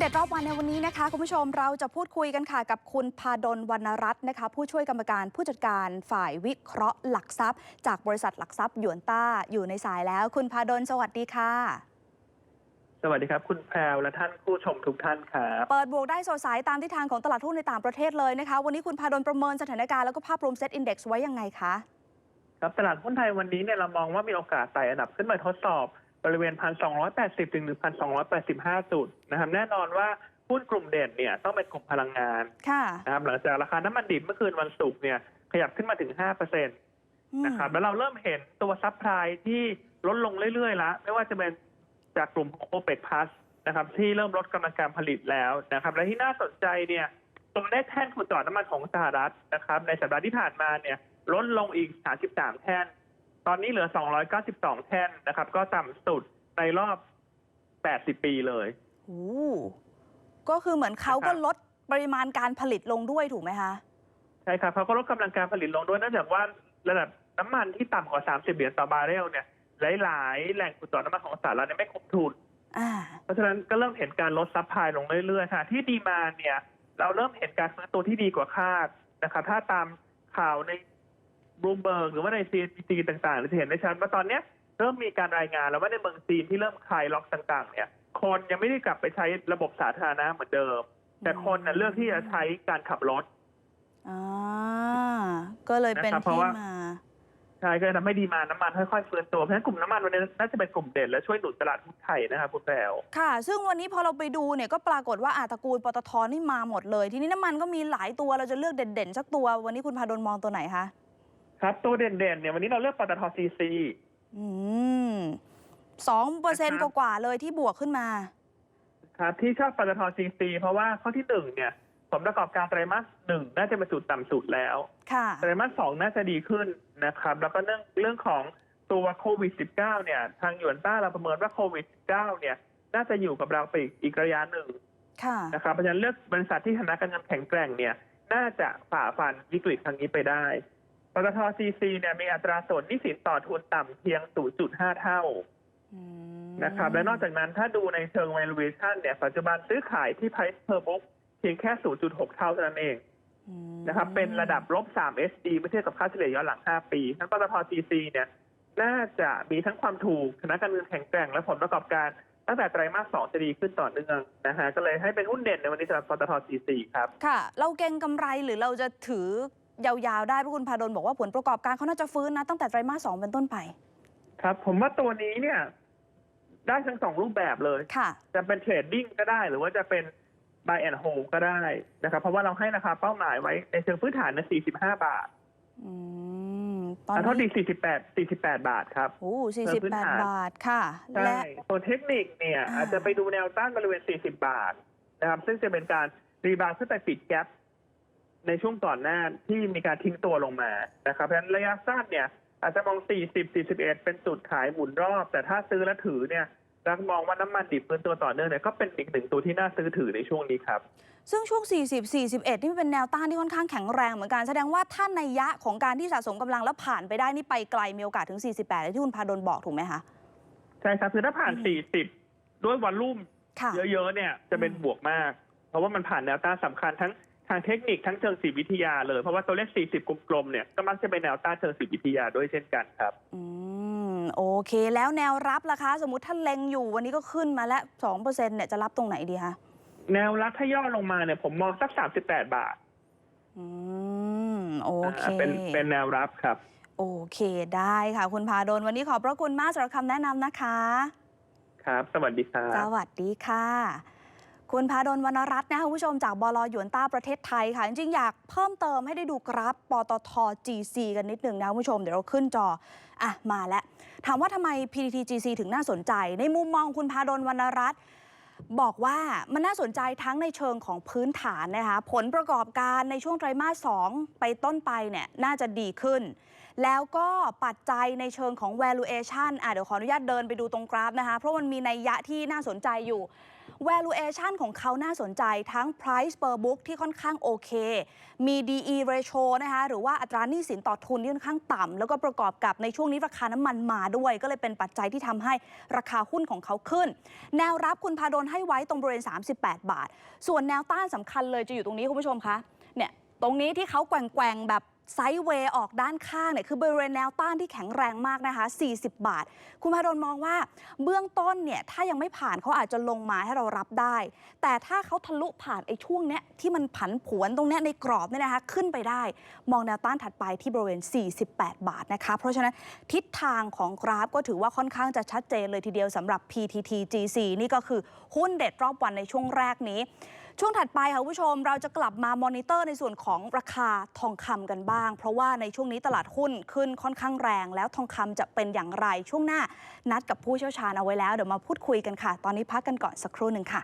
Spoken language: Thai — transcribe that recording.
เด็ดรอบวันในวันนี้นะคะ คุณผู้ชมเราจะพูดคุยกันค่ะกับคุณพาดลวรรณรัตน์นะคะ ผู้ช่วยกรรมการผู้จัดการฝ่ายวิเคราะห์หลักทรัพย์ จากบริษัทหลักทรัพย์หยวนต้าอยู่ในสายแล้ว คุณพาดลสวัสดีค่ะ สวัสดีครับ คุณแพรวและท่านผู้ชมทุกท่านครับเปิดบวกได้สดใสตามทิศทางของตลาดหุ้นในต่างประเทศเลยนะคะ วันนี้คุณพาดลประเมินสถานการณ์แล้วก็ภาพรวมเซ็ตอินดี x ไว้ยังไงคะครับตลาดหุ้นไทยวันนี้เนี่ยเรามองว่ามีโอกาสไต่อันดับขึ้นมาทดสอบบ ริเวณ 1,280 ถึง 1,285 จุดนะครับแน่นอนว่าหุ้นกลุ่มเด่นเนี่ยต้องเป็นกลุ่มพลังงานค่ะนะครับหลังจากราคาน้ำมันดิบเมื่อคืนวันศุกร์เนี่ยขยับขึ้นมาถึง5%อืมนะครับแล้วเราเริ่มเห็นตัวซัพพลายที่ลดลงเรื่อยๆแล้วไม่ว่าจะเป็นจากกลุ่มของ OPEC Plus นะครับที่เริ่มลดกำลังการผลิตแล้วนะครับและที่น่าสนใจเนี่ยตัวเลขแท่นขุดเจาะน้ำมันของสหรัฐนะครับในสัปดาห์ที่ผ่านมาเนี่ยลดลงอีก 33 แท่น ตอนนี้เหลือ 292 แท่นนะครับ ก็ต่ำสุดในรอบ 80 ปีเลย โอ้ก็คือเหมือนเขาก็ลดปริมาณการผลิตลงด้วยถูกไหมคะ ใช่ครับเขาก็ลดกำลังการผลิตลงด้วยเนื่องจากว่าระดับน้ำมันที่ต่ำกว่า 30 เหรียญต่อบาร์เรลเนี่ย หลายๆ แหล่งขุดเจาะน้ำมันของสหรัฐเนี่ยไม่ครบทุน อ่า เพราะฉะนั้นก็เริ่มเห็นการลดซัพพลายลงเรื่อยๆค่ะ ที่ดีมาเนี่ย เราเริ่มเห็นการฟื้นตัวที่ดีกว่าคาดนะครับ ถ้าตามข่าวใน บลูเบิร์กหรือว่าในซีจีต่างๆเราจะเห็นได้ชัดว่าตอนเนี้ยเริ่มมีการรายงานแล้วว่าในเมืองจีนที่เริ่มคลายล็อกต่าง ๆ เนี่ย คนยังไม่ได้กลับไปใช้ระบบสาธารณะเหมือนเดิม แต่คนน่ะเลือกที่จะใช้การขับรถ อ่าก็เลยเป็นนะครับเพราะที่ว่า มา ใช่ก็เลยทำให้ดีมาน้ำมันค่อยๆฟื้นตัว เพราะฉะนั้นกลุ่มน้ำมันวันนี้น่าจะเป็นกลุ่มเด่นและช่วยหนุนตลาดหุ้นไทยนะครับคุณแปว ค่ะ ซึ่งวันนี้พอเราไปดูเนี่ยก็ปรากฏว่าอาตระกูลปตทนี่มาหมดเลย ทีนี้น้ำมันก็มีหลายตัวเราจะเลือกเด่นๆสักตัว วันนี้คุณพาดลมองตัวไหนคะ ครับ ตัวเด่นๆเนี่ยวันนี้เราเลือกปตทซีซีอืมสองเปอร์เซ็นต์นะครับกว่าๆเลยที่บวกขึ้นมา ครับที่ชอบปตทซีซีเพราะว่าข้อที่หนึ่งเนี่ยผลประกอบการไตรมาสหนึ่งน่าจะเป็นจุดต่ำสุดแล้วค่ะไตรมาสสองน่าจะดีขึ้นนะครับ แล้วก็เรื่องเรื่องของตัวโควิด -19 เนี่ย ทางหยวนต้าเราประเมินว่าโควิด -19 เนี่ย น่าจะอยู่กับเราไปอีกอีกระยะหนึ่งค่ะนะครับเพราะฉะนั้นเลือกบริษัทที่ฐานะการเงินแข็งแกร่งเนี่ย น่าจะฝ่าฟันวิกฤตครั้งนี้ไปได้ ปตทซีซีเนี่ยมีอัตราส่วนหนี้สินต่อทุนต่ำเพียง 0.5 เท่าอืมนะครับ และนอกจากนั้นถ้าดูในเชิง valuation เนี่ยปัจจุบันซื้อขายที่ price per book เพียงแค่ 0.6 เท่าเท่านั้นเองอืมนะครับ เป็นระดับลบ 3 SD เมื่อเทียบกับค่าเฉลี่ยย้อนหลัง 5 ปีทั้งปตท GC เนี่ย น่าจะมีทั้งความถูกคณะการเงินแข็งแกร่งและผลประกอบการตั้งแต่ไตรมาส2จะดีขึ้นต่อเนื่องนะฮะก็เลยให้เป็นหุ้นเด่นในวันนี้สำหรับปตท GC ครับ ค่ะ เราเก่งกำไรหรือเราจะถือ ยาวๆได้เพราะคุณพาดลบอกว่าผลประกอบการเขาน่าจะฟื้นนะตั้งแต่ไตรมาสสองเป็นต้นไป ครับ ผมว่าตัวนี้เนี่ย ได้ทั้งสองรูปแบบเลยค่ะจะเป็นเทรดดิ้งก็ได้ หรือว่าจะเป็น buy and hold ก็ได้นะครับ เพราะว่าเราให้ราคาเป้าหมายไว้ในเชิงพื้นฐานใน45 บาทอืมตอนอ่าโทษดีนี้48 48 บาทครับโอ้สี่เชิสิงบพื้นแปดฐานบาทค่ะใช่และส่วนเทคนิคเนี่ยอ่าอาจจะไปดูแนวต้านบริเวณ 40 บาทนะครับ ซึ่งจะเป็นการรีบาวด์ขึ้นไปปิดแกลบ ในช่วงก่อนหน้าที่มีการทิ้งตัวลงมานะครับเพราะฉะนั้นระยะสั้นเนี่ยอาจจะมอง 40 41 เป็นจุดขายหมุนรอบ แต่ถ้าซื้อและถือเนี่ยรักมองว่าน้ำมันดิบเป็นตัวต่อเนื่องเนี่ยก็เป็นอีกหนึ่งตัวที่น่าซื้อถือในช่วงนี้ครับซึ่งช่วง 40 41 นี่เป็นแนวต้านที่ค่อนข้างแข็งแรงเหมือนกัน แสดงว่าถ้าในยยะของการที่สะสมกำลังแล้วผ่านไปได้นี่ไปไกลมีโอกาสถึง 48เลยที่คุณพาดลบอกถูกไหมคะใช่ครับคือถ้าผ่านอืม40 ด้วยวอลลุ่มค่ะเยอะๆเนี่ยจะเป็นอืมบวกมาก เพราะว่ามันผ่านแนวต้านสำคัญทั้ง ทางเทคนิคทั้งเชิงสีวิทยาเลยเพราะว่าตัวเลข 40 กลมๆ เนี่ยก็มักจะเป็นแนวต้านเชิงสีวิทยาด้วยเช่นกันครับ อืม โอเค แล้วแนวรับล่ะคะ สมมติถ้าเล็งอยู่วันนี้ก็ขึ้นมาแล้ว2%เนี่ยจะรับตรงไหนดีคะ แนวรับถ้าย่อลงมาเนี่ยผมมองสัก 38 บาทอืม โอเค อ่าเป็นเป็นแนวรับครับ โอเคได้ค่ะ คุณพาดลวันนี้ขอบพระคุณมากสำหรับคำแนะนำนะคะ ครับ สวัสดีครัสบวัสดีค่ะ คุณพาดลวรรณรัตน์นะคะคุณผู้ชมจากบลหยวนต้าประเทศไทยค่ะ จริงๆ อยากเพิ่มเติมให้ได้ดูกราฟปตท GC กันนิดหนึ่งนะคุณผู้ชม เดี๋ยวเราขึ้นจออะมาแล้ว ถามว่าทำไม PTT GC ถึงน่าสนใจ ในมุมมองคุณพาดลวรรณรัตน์บอกว่ามันน่าสนใจทั้งในเชิงของพื้นฐานนะคะ ผลประกอบการในช่วงไตรมาส2ไปต้นไปเนี่ยน่าจะดีขึ้น แล้วก็ปัจจัยในเชิงของ valuation อะเดี๋ยวขออนุญาตเดินไปดูตรงกราฟนะคะ เพราะมันมีนัยยะที่น่าสนใจอยู่ valuation ของเขาน่าสนใจทั้ง price per book ที่ค่อนข้างโอเค มี DE ratio นะคะหรือว่าอัตราหนี้สินต่อทุนที่ค่อนข้างต่ำแล้วก็ประกอบกับในช่วงนี้ราคาน้ำมันมาด้วย ก็เลยเป็นปัจจัยที่ทำให้ราคาหุ้นของเขาขึ้น แนวรับคุณพาดลให้ไว้ตรงบริเวณ 38 บาท ส่วนแนวต้านสำคัญเลยจะอยู่ตรงนี้คุณผู้ชมคะเนี่ยตรงนี้ที่เขาแกว่งๆแบบ ไซด์เวย์ออกด้านข้างเนี่ยคือบริเวณแนวต้านที่แข็งแรงมากนะคะ 40 บาท คุณพาดลมองว่าเบื้องต้นเนี่ยถ้ายังไม่ผ่านเขาอาจจะลงมาให้เรารับได้ แต่ถ้าเขาทะลุผ่านไอ้ช่วงเนี้ยที่มันผันผวนตรงเนี้ยในกรอบเนี่ยนะคะขึ้นไปได้ มองแนวต้านถัดไปที่บริเวณ 48 บาทนะคะ เพราะฉะนั้นทิศทางของกราฟก็ถือว่าค่อนข้างจะชัดเจนเลยทีเดียวสำหรับ PTT GC นี่ก็คือหุ้นเด็ดรอบวันในช่วงแรกนี้ ช่วงถัดไปค่ะคุณผู้ชมเราจะกลับมามอนิเตอร์ในส่วนของราคาทองคำกันบ้าง เพราะว่าในช่วงนี้ตลาดหุ้นขึ้นค่อนข้างแรง แล้วทองคำจะเป็นอย่างไรช่วงหน้า นัดกับผู้เชี่ยวชาญเอาไว้แล้วเดี๋ยวมาพูดคุยกันค่ะ ตอนนี้พักกันก่อนสักครู่หนึ่งค่ะ